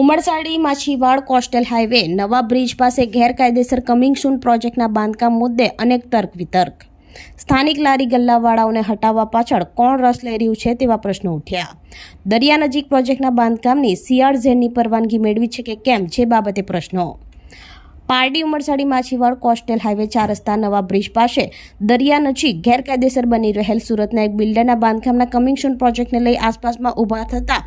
Umarsadi Machhiwad coastal highway, નવા bridge પાસે ગેરકાયદેસર કમિંગ સૂન પ્રોજેક્ટના બાંધકામ મુદ્દે અનેક તર્ક વિતર્ક. સ્થાનિક લારી ગલ્લાવાળાઓને હટાવવા પાછળ કોણ રસ લઈ રહ્યું છે તેવા પ્રશ્નો ઉઠ્યા. દરિયા નજીક પ્રોજેક્ટના બાંધકામની સીઆરઝેડની પરવાનગી મેળવી છે કે કેમ, જે બાબતે પ્રશ્નો. પારડી ઉમરસાડી માછીવાડ કોસ્ટેલ હાઈવે ચાર રસ્તા નવા બ્રિજ પાસે દરિયા નજીક ગેરકાયદેસર બની રહેલ સુરતના એક બિલ્ડરના બાંધકામના કમિંગસૂન પ્રોજેક્ટને લઈ આસપાસમાં ઊભા થતા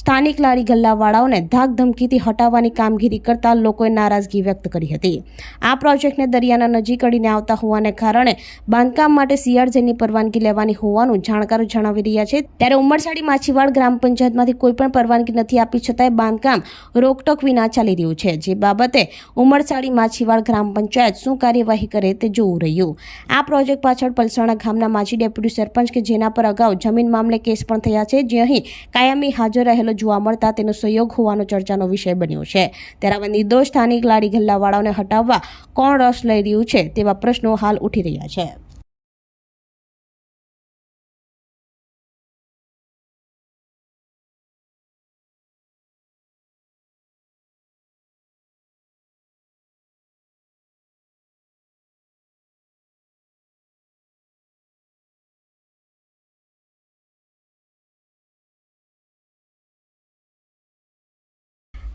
સ્થાનિક લારી ગલ્લાવાળાઓને ધાક ધમકીથી હટાવવાની કામગીરી કરતા લોકોએ નારાજગી વ્યક્ત કરી હતી. આ પ્રોજેક્ટને દરિયાના નજીક અડીને આવતા હોવાને કારણે બાંધકામ માટે સીઆરજેની પરવાનગી લેવાની હોવાનું જાણકારો જણાવી રહ્યા છે. ત્યારે ઉમરસાડી માછીવાડ ગ્રામ પંચાયતમાંથી કોઈ પણ પરવાનગી નથી આપી છતાંય બાંધકામ રોકટોક વિના ચાલી રહ્યું છે. જે બાબતે ઉમરસાડી માછીવાડ ગ્રામ પંચાયત શું કાર્યવાહી કરે તે જોવું રહ્યું. આ પ્રોજેક્ટ પાછળ પલસાણા ગામના માજી ડેપ્યુટી સરપંચ કે જેના પર અગાઉ જમીન મામલે કેસ પણ થયા છે, જે અહીં કાયમી હાજર રહેલો જોવા મળતા તેનો સહયોગ હોવાનો ચર્ચાનો વિષય બન્યો છે. ત્યારે હવે નિર્દોષ સ્થાનિક લાડી ગલ્લાવાળાઓને હટાવવા કોણ રસ લઈ રહ્યું છે તેવા પ્રશ્નો હાલ ઉઠી રહ્યા છે.